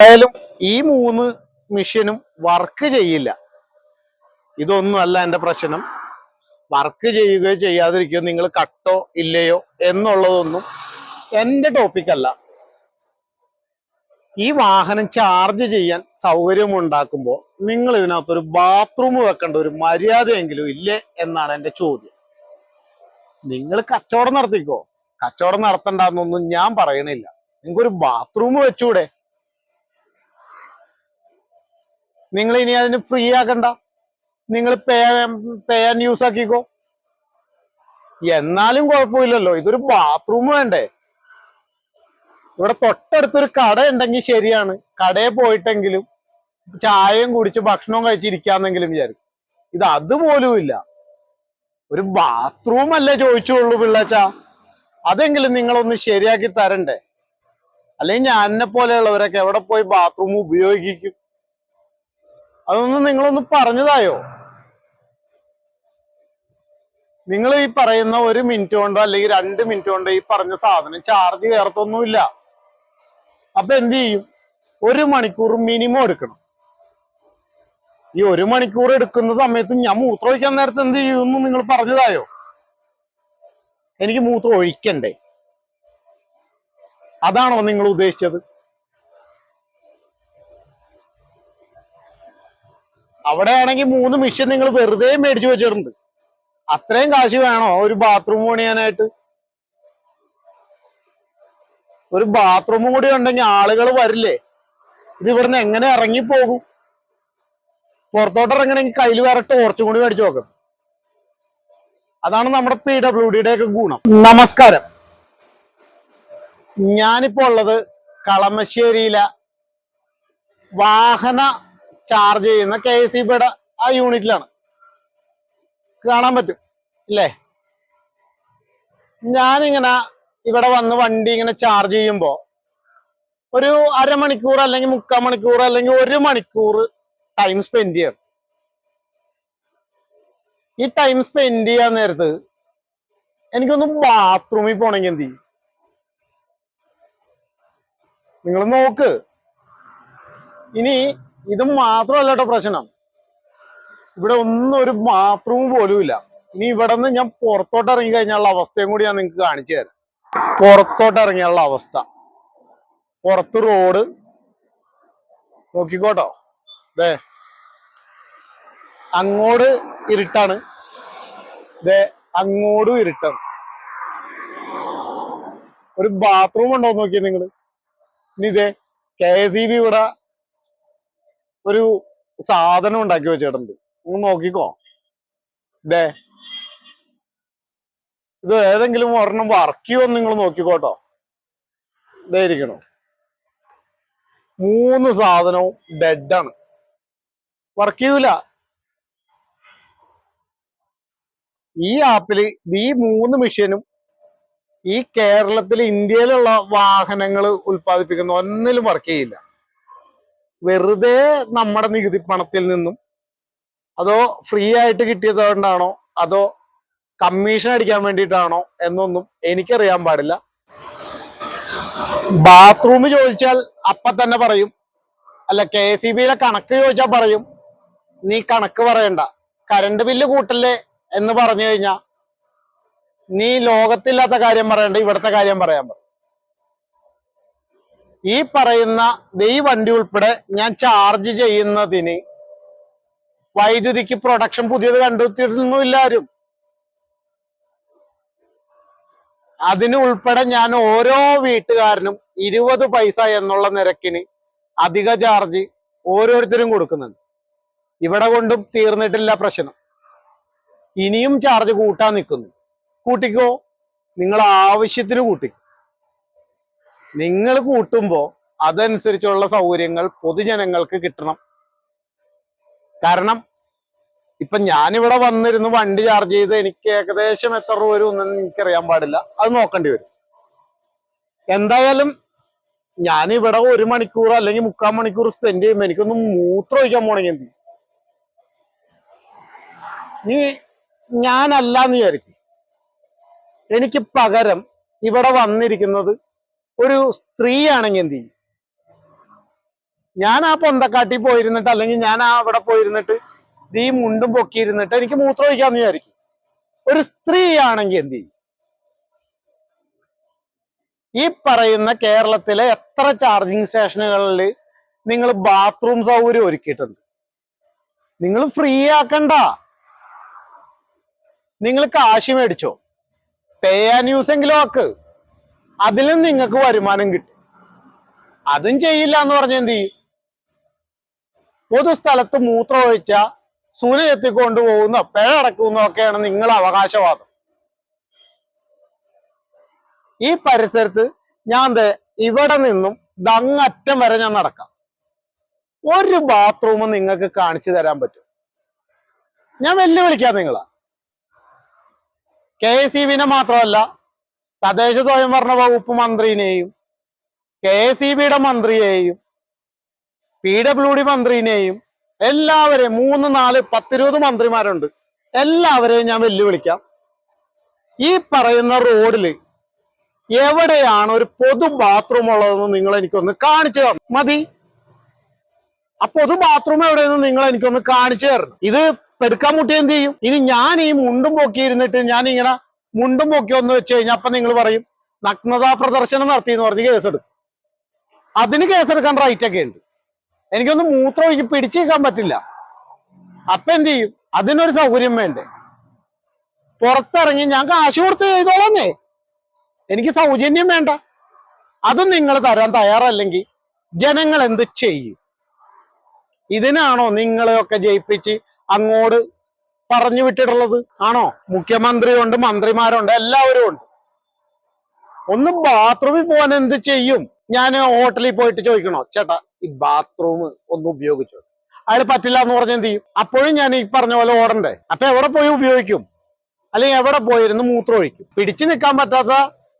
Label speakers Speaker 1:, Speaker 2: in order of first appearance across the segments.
Speaker 1: എന്തായാലും ഈ മൂന്ന് മെഷീനും വർക്ക് ചെയ്യില്ല. ഇതൊന്നും അല്ല എന്റെ പ്രശ്നം. വർക്ക് ചെയ്യുകയോ ചെയ്യാതിരിക്കുകയോ നിങ്ങൾ കട്ടോ ഇല്ലയോ എന്നുള്ളതൊന്നും എന്റെ ടോപ്പിക്കല്ല ഈ വാഹനം ചാർജ് ചെയ്യാൻ സൗകര്യം ഉണ്ടാക്കുമ്പോൾ നിങ്ങൾ ഇതിനകത്തൊരു ബാത്റൂം വെക്കേണ്ട ഒരു മര്യാദയെങ്കിലും ഇല്ലേ എന്നാണ് എന്റെ ചോദ്യം. നിങ്ങൾ കച്ചവടം നടത്തിക്കോ? കച്ചവടം നടത്തണ്ടെന്നൊന്നും ഞാൻ പറയണില്ല. നിങ്ങൾക്കൊരു ബാത്റൂം വെച്ചൂടെ? നിങ്ങൾ ഇനി അതിന് ഫ്രീ ആക്കണ്ട. നിങ്ങൾ പേ പേ ആൻഡ് യൂസ് ആക്കിക്കോ. എന്നാലും കുഴപ്പമില്ലല്ലോ. ഇതൊരു ബാത്റൂം വേണ്ടേ? ഇവിടെ തൊട്ടടുത്തൊരു കട ഉണ്ടെങ്കിൽ ശരിയാണ്. കടയിൽ പോയിട്ടെങ്കിലും ചായയും കുടിച്ച് ഭക്ഷണവും കഴിച്ചിരിക്കാന്നെങ്കിലും വിചാരിക്കും. ഇത് അതുപോലും ഇല്ല. ഒരു ബാത്റൂം അല്ലേ ചോദിച്ചുള്ളൂ പിള്ളച്ച. അതെങ്കിലും നിങ്ങളൊന്ന് ശരിയാക്കി തരണ്ടേ? അല്ലെങ്കിൽ ഞാൻ പോലെയുള്ളവരൊക്കെ എവിടെ പോയി ബാത്റൂം ഉപയോഗിക്കും? അതൊന്നും നിങ്ങളൊന്ന് പറഞ്ഞതായോ? നിങ്ങൾ ഈ പറയുന്ന ഒരു മിനിറ്റ് കൊണ്ടോ അല്ലെങ്കിൽ രണ്ട് മിനിറ്റ് കൊണ്ടോ ഈ പറഞ്ഞ സാധനം ചാർജ് കയറത്തൊന്നുമില്ല അപ്പൊ എന്ത് ചെയ്യും? ഒരു മണിക്കൂർ മിനിമം എടുക്കണം. ഈ ഒരു മണിക്കൂർ എടുക്കുന്ന സമയത്ത് ഞാൻ മൂത്രം ഒഴിക്കാൻ നേരത്തെ എന്ത് ചെയ്യുമെന്ന് നിങ്ങൾ പറഞ്ഞതായോ? എനിക്ക് മൂത്രം ഒഴിക്കണ്ടേ? അതാണോ നിങ്ങൾ ഉദ്ദേശിച്ചത്? അവിടെ ആണെങ്കിൽ മൂന്ന് മിഷ്യൻ നിങ്ങൾ വെറുതെ മേടിച്ചു വെച്ചിട്ടുണ്ട്. അത്രയും കാശ് വേണോ? ഒരു ബാത്റൂം പണിയാനായിട്ട്. ഒരു ബാത്റൂമും കൂടി ഉണ്ടെങ്കിൽ ആളുകൾ വരില്ലേ? ഇത് ഇവിടുന്ന് എങ്ങനെ ഇറങ്ങിപ്പോകും? പുറത്തോട്ട് ഇറങ്ങണമെങ്കിൽ കയ്യിൽ വേറെ ടോർച്ചും കൂടി മേടിച്ചു നോക്കണം അതാണ് നമ്മുടെ പി ഡബ്ല്യു ഡിയുടെ ഒക്കെ ഗുണം. നമസ്കാരം. ഞാനിപ്പോ ഉള്ളത് കളമശ്ശേരിയിലെ വാഹന ചാർജ് ചെയ്യുന്ന കെ എസ് സി ബിയുടെ ആ യൂണിറ്റിലാണ് കാണാൻ പറ്റും ഇല്ലേ? ഞാനിങ്ങനെ ഇവിടെ വന്ന് വണ്ടി ഇങ്ങനെ ചാർജ് ചെയ്യുമ്പോൾ ഒരു അരമണിക്കൂർ അല്ലെങ്കിൽ മുക്കാൽ മണിക്കൂർ അല്ലെങ്കിൽ ഒരു മണിക്കൂർ ടൈം സ്പെൻഡ് ചെയ്യണം. ഈ ടൈം സ്പെൻഡ് ചെയ്യാൻ നേരത്ത് എനിക്കൊന്ന് ബാത്റൂമിൽ പോണെങ്കിൽ എന്ത് ചെയ്യും? നിങ്ങൾ നോക്ക്. ഇനി ഇത് മാത്രമല്ല കേട്ടോ പ്രശ്നം. ഇവിടെ ഒന്നും ഒരു ബാത്റൂം പോലും ഇല്ല. ഇനി ഇവിടെ നിന്ന് ഞാൻ പുറത്തോട്ട് ഇറങ്ങി കഴിഞ്ഞാലുള്ള അവസ്ഥയും കൂടി ഞാൻ നിങ്ങൾക്ക് കാണിച്ചു തരാം. പുറത്തോട്ട് ഇറങ്ങിയുള്ള അവസ്ഥ. പുറത്ത് റോഡ് നോക്കിക്കോട്ടോ. ദേ. അങ്ങോട്ട് ഇരുട്ടാണ്. ദേ അങ്ങോട്ടും ഇരുട്ടാണ്. ഒരു ബാത്റൂം ഉണ്ടോ നോക്കിയേ നിങ്ങൾ ഇനി ഇതേ കെ എസ് ഇ ബി ഇവിടെ ഒരു സാധനം ഉണ്ടാക്കി വെച്ചിട്ടുണ്ട് ഒന്ന് നോക്കിക്കോ. ദേ. ഇത് ഏതെങ്കിലും ഒരെണ്ണം വർക്ക് നിങ്ങൾ നോക്കിക്കോട്ടോ ദേ ഇരിക്കണോ. മൂന്ന് സാധനവും ഡെഡാണ് വർക്ക് ചെയ്യൂല. ഈ ആപ്പിൽ ഈ മൂന്ന് മെഷീനും ഈ കേരളത്തിൽ ഇന്ത്യയിലുള്ള വാഹനങ്ങൾ ഉൽപ്പാദിപ്പിക്കുന്ന ഒന്നിലും വർക്ക് ചെയ്യില്ല. വെറുതെ നമ്മുടെ നികുതി പണത്തിൽ നിന്നും അതോ ഫ്രീ ആയിട്ട് കിട്ടിയത് കൊണ്ടാണോ? അതോ കമ്മീഷൻ അടിക്കാൻ വേണ്ടിയിട്ടാണോ? എന്നൊന്നും എനിക്കറിയാൻ പാടില്ല. ബാത്റൂം ചോദിച്ചാൽ അപ്പ തന്നെ പറയും. അല്ല കെ സി ബിയിലെ കണക്ക് ചോദിച്ചാൽ പറയും. നീ കണക്ക് പറയണ്ട. കരണ്ട് ബില്ല് കൂട്ടല്ലേ എന്ന് പറഞ്ഞു കഴിഞ്ഞാ നീ ലോകത്തില്ലാത്ത കാര്യം പറയണ്ട ഇവിടുത്തെ കാര്യം പറയാൻ പറയും ഈ പറയുന്ന ഈ വണ്ടി ഉൾപ്പെടെ ഞാൻ ചാർജ് ചെയ്യുന്നതിന് വൈദ്യുതിക്ക് പ്രൊഡക്ഷൻ പുതിയത് കണ്ടെത്തിയിട്ടൊന്നുമില്ല ആരും അതിന് ഉൾപ്പെടെ ഞാൻ ഓരോ വീട്ടുകാരനും ഇരുപത് പൈസ എന്നുള്ള നിരക്കിന് അധിക ചാർജ് ഓരോരുത്തരും കൊടുക്കുന്നുണ്ട്. ഇവിടെ കൊണ്ടും തീർന്നിട്ടില്ല പ്രശ്നം. ഇനിയും ചാർജ് കൂട്ടാൻ നിൽക്കുന്നു. കൂട്ടിക്കോ. നിങ്ങൾ ആവശ്യത്തിന് കൂട്ടിക്കോ നിങ്ങൾ കൂട്ടുമ്പോ അതനുസരിച്ചുള്ള സൗകര്യങ്ങൾ പൊതുജനങ്ങൾക്ക് കിട്ടണം. കാരണം ഇപ്പൊ ഞാനിവിടെ വന്നിരുന്നു വണ്ടി ചാർജ് ചെയ്ത് എനിക്ക് ഏകദേശം എത്ര രൂപ വരും എന്നൊന്നും എനിക്കറിയാൻ പാടില്ല. അത് നോക്കേണ്ടി വരും. എന്തായാലും ഞാനിവിടെ ഒരു മണിക്കൂർ അല്ലെങ്കിൽ മുക്കാൽ മണിക്കൂർ സ്പെൻഡ് ചെയ്യുമ്പോൾ എനിക്കൊന്ന് മൂത്രം ഒഴിക്കാൻ പോണെങ്കിൽ എന്ത് നീ ഞാനല്ലാന്ന് വിചാരിക്കും. എനിക്ക് പകരം ഇവിടെ വന്നിരിക്കുന്നത് ഒരു സ്ത്രീ ആണെങ്കിൽ എന്ത് ചെയ്യും? ഞാൻ ആ പൊന്തക്കാട്ടി പോയിരുന്നിട്ട് അല്ലെങ്കിൽ ഞാൻ ആ അവിടെ പോയിരുന്നിട്ട് ഈ മുണ്ടും പൊക്കിയിരുന്നിട്ട് എനിക്ക് മൂത്രം ഒഴിക്കാന്ന് വിചാരിക്കും. ഒരു സ്ത്രീ ആണെങ്കിൽ എന്ത് ചെയ്യും? ഈ പറയുന്ന കേരളത്തിലെ എത്ര ചാർജിങ് സ്റ്റേഷനുകളിൽ നിങ്ങൾ ബാത്റൂം സൗകര്യം ഒരുക്കിയിട്ടുണ്ട്? നിങ്ങൾ ഫ്രീ ആക്കണ്ട. നിങ്ങൾ കാശ് മേടിച്ചോ. പേ ആൻഡ് യൂസ് എങ്കിലും ആക്ക്. അതിലും നിങ്ങൾക്ക് വരുമാനം കിട്ടും. അതും ചെയ്യില്ല എന്ന് പറഞ്ഞ എന്ത് ചെയ്യും? പൊതുസ്ഥലത്ത് മൂത്രം ഒഴിച്ച സൂര്യ എത്തിക്കൊണ്ട് പോകുന്ന പിഴ അടക്കുന്ന ഒക്കെയാണ് നിങ്ങൾ അവകാശവാദം. ഈ പരിസരത്ത് ഞാൻ ഇവിടെ നിന്നും ദങ്ങറ്റം വരെ ഞാൻ നടക്കാം. ഒരു ബാത്റൂം നിങ്ങൾക്ക് കാണിച്ചു തരാൻ പറ്റും. ഞാൻ വെല്ലുവിളിക്കാം നിങ്ങളെ. കെ എസ് ഇ മാത്രമല്ല തദ്ദേശ സ്വയംഭരണ വകുപ്പ് മന്ത്രിനെയും കെ എസ് ബിയുടെ മന്ത്രിയെയും പി ഡബ്ല്യു ഡി മന്ത്രിനെയും എല്ലാവരെയും മൂന്ന് നാല് പത്തിരുപത് മന്ത്രിമാരുണ്ട്. എല്ലാവരെയും ഞാൻ വെല്ലുവിളിക്കാം. ഈ പറയുന്ന റോഡിൽ എവിടെയാണ് ഒരു പൊതു ബാത്റൂം ഉള്ളതെന്ന് നിങ്ങൾ എനിക്കൊന്ന് കാണിച്ചു തരണം. മതി. ആ പൊതു ബാത്റൂം എവിടെയെന്ന് നിങ്ങൾ എനിക്കൊന്ന് കാണിച്ചു തരണം. ഇത് പെടുക്കാൻ മുട്ടി എന്ത് ചെയ്യും? ഇനി ഞാൻ ഈ മുണ്ടും പൊക്കി ഇരുന്നിട്ട് ഞാൻ ഇങ്ങനെ മുണ്ടും പൊക്കി ഒന്ന് വെച്ച് കഴിഞ്ഞാൽ അപ്പൊ നിങ്ങൾ പറയും നഗ്നതാ പ്രദർശനം നടത്തി എന്ന് പറഞ്ഞ് കേസെടുക്കും. അതിന് കേസെടുക്കാൻ റൈറ്റ് ഒക്കെ ഉണ്ട്. എനിക്കൊന്ന് മൂത്രം ഒഴിച്ച് പിടിച്ചു നിൽക്കാൻ പറ്റില്ല. അപ്പൊ എന്ത് ചെയ്യും? അതിനൊരു സൗകര്യം വേണ്ടേ? പുറത്തിറങ്ങി ഞാൻ കാശ് കൊടുത്ത് ചെയ്തോളന്നേ എനിക്ക് സൗജന്യം വേണ്ട. അതും നിങ്ങൾ തരാൻ തയ്യാറല്ലെങ്കിൽ ജനങ്ങൾ എന്ത് ചെയ്യും? ഇതിനാണോ നിങ്ങളെയൊക്കെ ജയിപ്പിച്ച് അങ്ങോട്ട് പറഞ്ഞു വിട്ടിട്ടുള്ളത്? ആണോ? മുഖ്യമന്ത്രിയുണ്ട് മന്ത്രിമാരുണ്ട് എല്ലാവരും ഉണ്ട്. ഒന്ന് ബാത്റൂമിൽ പോകാൻ എന്ത് ചെയ്യും? ഞാൻ ഹോട്ടലിൽ പോയിട്ട് ചോദിക്കണോ? ചേട്ടാ ഈ ബാത്റൂം ഒന്ന് ഉപയോഗിച്ചു? അയാൾ പറ്റില്ല എന്ന് പറഞ്ഞ എന്ത് ചെയ്യും? അപ്പോഴും ഞാൻ ഈ പറഞ്ഞ പോലെ ഓടണ്ടേ? അപ്പൊ എവിടെ പോയി ഉപയോഗിക്കും? അല്ലെങ്കിൽ എവിടെ പോയിരുന്നു മൂത്രം ഒഴിക്കും? പിടിച്ചു നിൽക്കാൻ പറ്റാത്ത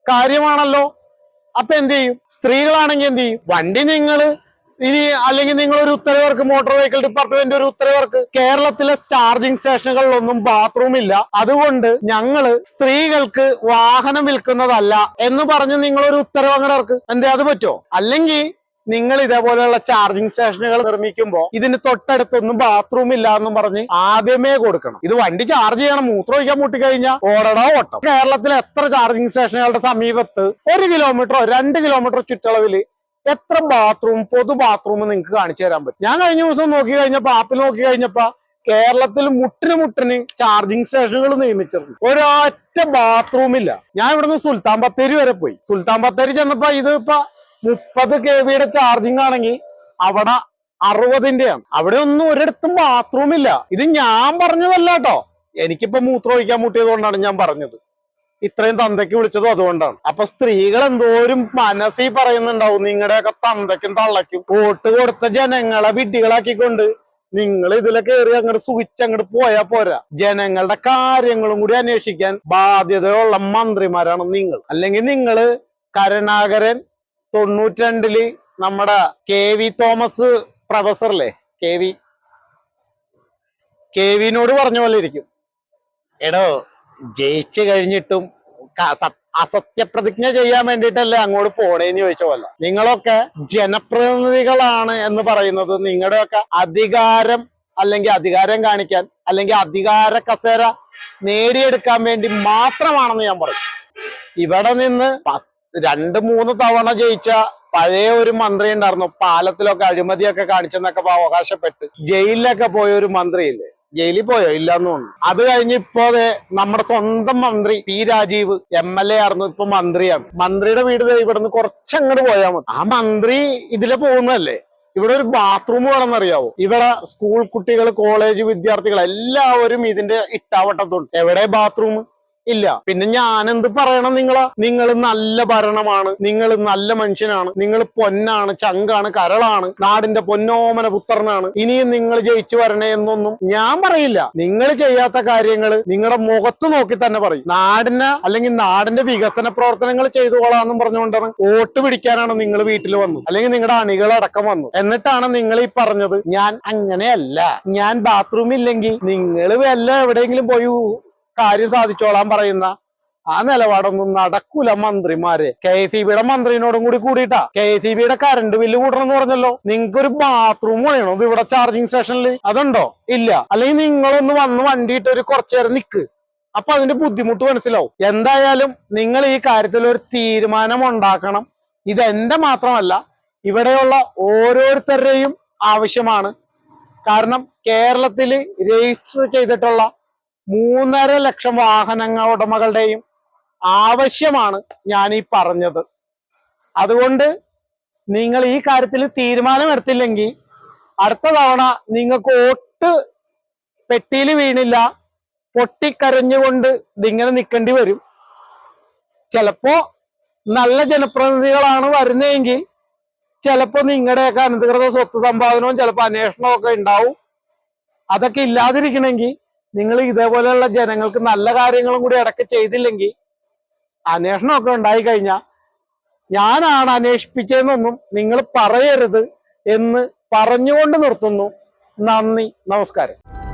Speaker 1: കാര്യമാണല്ലോ. അപ്പൊ എന്ത് ചെയ്യും? സ്ത്രീകളാണെങ്കിൽ എന്ത് ചെയ്യും? വണ്ടി നിങ്ങൾ ഇനി അല്ലെങ്കിൽ നിങ്ങൾ ഒരു ഉത്തരവർക്ക് മോട്ടോർ വെഹിക്കിൾ ഡിപ്പാർട്ട്മെന്റ് ഒരു ഉത്തരവർക്ക് കേരളത്തിലെ ചാർജിംഗ് സ്റ്റേഷനുകളിലൊന്നും ബാത്റൂം ഇല്ല. അതുകൊണ്ട് ഞങ്ങൾ സ്ത്രീകൾക്ക് വാഹനം വിൽക്കുന്നതല്ല എന്ന് പറഞ്ഞ് നിങ്ങൾ ഒരു ഉത്തരവ് അങ്ങനെ ഇറക്ക്. എന്തേ അത് പറ്റോ? അല്ലെങ്കിൽ നിങ്ങൾ ഇതേപോലെയുള്ള ചാർജിങ് സ്റ്റേഷനുകൾ നിർമ്മിക്കുമ്പോൾ ഇതിന് തൊട്ടടുത്തൊന്നും ബാത്റൂം ഇല്ല എന്നും പറഞ്ഞ് ആദ്യമേ കൊടുക്കണം. ഇത് വണ്ടി ചാർജ് ചെയ്യണം മൂത്രം ഒഴിക്കാൻ മുട്ടിക്കഴിഞ്ഞാൽ ഓടടോ ഓട്ടം. കേരളത്തിലെ എത്ര ചാർജിങ് സ്റ്റേഷനുകളുടെ സമീപത്ത് ഒരു കിലോമീറ്ററോ രണ്ട് കിലോമീറ്ററോ ചുറ്റളവിൽ എത്ര ബാത്റൂം പൊതു ബാത്റൂം നിങ്ങൾക്ക് കാണിച്ചു തരാൻ പറ്റും. ഞാൻ കഴിഞ്ഞ ദിവസം നോക്കി കഴിഞ്ഞപ്പോ ആപ്പിൽ നോക്കി കഴിഞ്ഞപ്പോ കേരളത്തിൽ മുട്ടിന് മുട്ടിന് ചാർജിങ് സ്റ്റേഷനുകൾ നിയമിച്ചിട്ടുണ്ട്. ഒരൊറ്റ ബാത്റൂം ഇല്ല. ഞാൻ ഇവിടുന്ന് സുൽത്താൻ ബത്തേരി വരെ പോയി. സുൽത്താൻ ബത്തേരി ചെന്നപ്പോ ഇത് ഇപ്പൊ മുപ്പത് കെ ബിയുടെ ചാർജിങ് ആണെങ്കിൽ അവിടെ അറുപതിന്റെയാണ്. അവിടെ ഒന്നും ഒരിടത്തും ബാത്റൂം ഇല്ല. ഇത് ഞാൻ പറഞ്ഞതല്ല കേട്ടോ. എനിക്കിപ്പോ മൂത്രം ഒഴിക്കാൻ മുട്ടിയത് കൊണ്ടാണ് ഞാൻ പറഞ്ഞത്. ഇത്രയും തന്തയ്ക്ക് വിളിച്ചതും അതുകൊണ്ടാണ്. അപ്പൊ സ്ത്രീകൾ എന്തോരും മനസ്സിൽ പറയുന്നുണ്ടാവും നിങ്ങളുടെയൊക്കെ തന്തയ്ക്കും തള്ളയ്ക്കും വോട്ട് കൊടുത്ത ജനങ്ങളെ വിഡ്ഢികളാക്കിക്കൊണ്ട് നിങ്ങൾ ഇതിലെ കയറി അങ്ങോട്ട് സുഖിച്ച് അങ്ങോട്ട് പോയാ പോരാ. ജനങ്ങളുടെ കാര്യങ്ങളും കൂടി അന്വേഷിക്കാൻ ബാധ്യതയുള്ള മന്ത്രിമാരാണ് നിങ്ങൾ. അല്ലെങ്കിൽ നിങ്ങൾ കരുണാകരൻ തൊണ്ണൂറ്റിരണ്ടിൽ നമ്മുടെ K V Thomas പ്രൊഫസറല്ലേ? K V. K വിനോട് പറഞ്ഞ പോലെ ഇരിക്കും. എടോ ജയിച്ചു കഴിഞ്ഞിട്ടും അസത്യപ്രതിജ്ഞ ചെയ്യാൻ വേണ്ടിയിട്ടല്ലേ അങ്ങോട്ട് പോണേന്ന് ചോദിച്ച പോലെ നിങ്ങളൊക്കെ ജനപ്രതിനിധികളാണ് എന്ന് പറയുന്നത്. നിങ്ങളുടെയൊക്കെ അധികാരം അല്ലെങ്കിൽ അധികാരം കാണിക്കാൻ അല്ലെങ്കിൽ അധികാര കസേര നേടിയെടുക്കാൻ വേണ്ടി മാത്രമാണെന്ന് ഞാൻ പറയും. ഇവിടെ നിന്ന് രണ്ട് മൂന്ന് തവണ ജയിച്ച പഴയ ഒരു മന്ത്രി ഉണ്ടായിരുന്നു. പാലത്തിലൊക്കെ അഴിമതിയൊക്കെ കാണിച്ചെന്നൊക്കെ അവകാശപ്പെട്ട് ജയിലിലൊക്കെ പോയ ഒരു മന്ത്രിയില്ലേ? ജയിലിൽ പോയോ? ഇല്ലാന്ന് തോന്നുന്നു. അത് കഴിഞ്ഞ് നമ്മുടെ സ്വന്തം മന്ത്രി P Rajeev M L A ആയിരുന്നു ഇപ്പൊ മന്ത്രിയാണ്. മന്ത്രിയുടെ വീട് ഇവിടുന്ന് കുറച്ചങ്ങോട്ട് പോയാൽ മതി. ആ മന്ത്രി ഇതിലെ പോകുന്നതല്ലേ? ഇവിടെ ഒരു ബാത്റൂം വേണമെന്നറിയാവോ? ഇവിടെ സ്കൂൾ കുട്ടികൾ കോളേജ് വിദ്യാർത്ഥികൾ എല്ലാവരും ഇതിന്റെ ഇട്ടാവട്ടത്തുണ്ട്. എവിടെ ബാത്റൂം ഇല്ല. പിന്നെ ഞാൻ എന്ത് പറയണം നിങ്ങളാ? നിങ്ങൾ നല്ല ഭരണമാണ്. നിങ്ങൾ നല്ല മനുഷ്യനാണ്. നിങ്ങൾ പൊന്നാണ് ചങ്കാണ് കരളാണ് നാടിന്റെ പൊന്നോമന പുത്രനാണ്. ഇനിയും നിങ്ങൾ ജയിച്ചു വരണേ എന്നൊന്നും ഞാൻ പറയില്ല. നിങ്ങൾ ചെയ്യാത്ത കാര്യങ്ങൾ നിങ്ങളുടെ മുഖത്ത് നോക്കി തന്നെ പറയും. നാടിന് അല്ലെങ്കിൽ നാടിന്റെ വികസന പ്രവർത്തനങ്ങൾ ചെയ്തുകൊള്ളാന്നും പറഞ്ഞുകൊണ്ടാണ് വോട്ട് പിടിക്കാനാണ് നിങ്ങൾ വീട്ടിൽ വന്നു അല്ലെങ്കിൽ നിങ്ങളുടെ അണികളടക്കം വന്നു എന്നിട്ടാണ് നിങ്ങൾ ഈ പറഞ്ഞത്. ഞാൻ അങ്ങനെയല്ല. ഞാൻ ബാത്റൂമില്ലെങ്കിൽ നിങ്ങൾ വല്ല എവിടെയെങ്കിലും പോയി കാര്യം സാധിച്ചോളാൻ പറയുന്ന ആ നിലപാടൊന്നും നടക്കൂല മന്ത്രിമാരെ. കെ സി ബിയുടെ മന്ത്രിനോടും കൂടി കൂടിയിട്ടാ. കെ സി ബിയുടെ കറണ്ട് ബില്ല് കൂട്ടണം എന്ന് പറഞ്ഞല്ലോ. നിങ്ങൾക്ക് ഒരു ബാത്റൂം വേണോ ഇവിടെ ചാർജിങ് സ്റ്റേഷനിൽ അതുണ്ടോ? ഇല്ല. അല്ലെങ്കിൽ നിങ്ങളൊന്ന് വന്ന് വണ്ടിയിട്ട് ഒരു കുറച്ചു നേരം നിക്ക്. അപ്പൊ അതിന്റെ ബുദ്ധിമുട്ട് മനസ്സിലാവും. എന്തായാലും നിങ്ങൾ ഈ കാര്യത്തിൽ ഒരു തീരുമാനം ഉണ്ടാക്കണം. ഇതെന്റെ മാത്രമല്ല ഇവിടെയുള്ള ഓരോരുത്തരുടെയും ആവശ്യമാണ്. കാരണം കേരളത്തിൽ രജിസ്റ്റർ ചെയ്തിട്ടുള്ള മൂന്നര ലക്ഷം വാഹനങ്ങൾ ഉടമകളുടെയും ആവശ്യമാണ് ഞാൻ ഈ പറഞ്ഞത്. അതുകൊണ്ട് നിങ്ങൾ ഈ കാര്യത്തിൽ തീരുമാനമെടുത്തില്ലെങ്കിൽ അടുത്ത തവണ നിങ്ങൾക്ക് വോട്ട് പെട്ടിയിൽ വീണില്ല പൊട്ടിക്കരഞ്ഞുകൊണ്ട് ഇതിങ്ങനെ നിൽക്കേണ്ടി വരും. ചിലപ്പോ നല്ല ജനപ്രതിനിധികളാണ് വരുന്നതെങ്കിൽ ചിലപ്പോ നിങ്ങളുടെയൊക്കെ അനധികൃത സ്വത്ത് സമ്പാദനവും ചിലപ്പോ അന്വേഷണവും ഒക്കെ ഉണ്ടാവും. അതൊക്കെ ഇല്ലാതിരിക്കണമെങ്കിൽ നിങ്ങൾ ഇതേപോലെയുള്ള ജനങ്ങൾക്ക് നല്ല കാര്യങ്ങളും കൂടി ഇടയ്ക്ക് ചെയ്തില്ലെങ്കിൽ അന്വേഷണമൊക്കെ ഉണ്ടായി കഴിഞ്ഞാൽ ഞാനാണ് അന്വേഷിപ്പിച്ചതെന്നൊന്നും നിങ്ങൾ പറയരുത് എന്ന് പറഞ്ഞുകൊണ്ട് നിർത്തുന്നു. നന്ദി. നമസ്കാരം.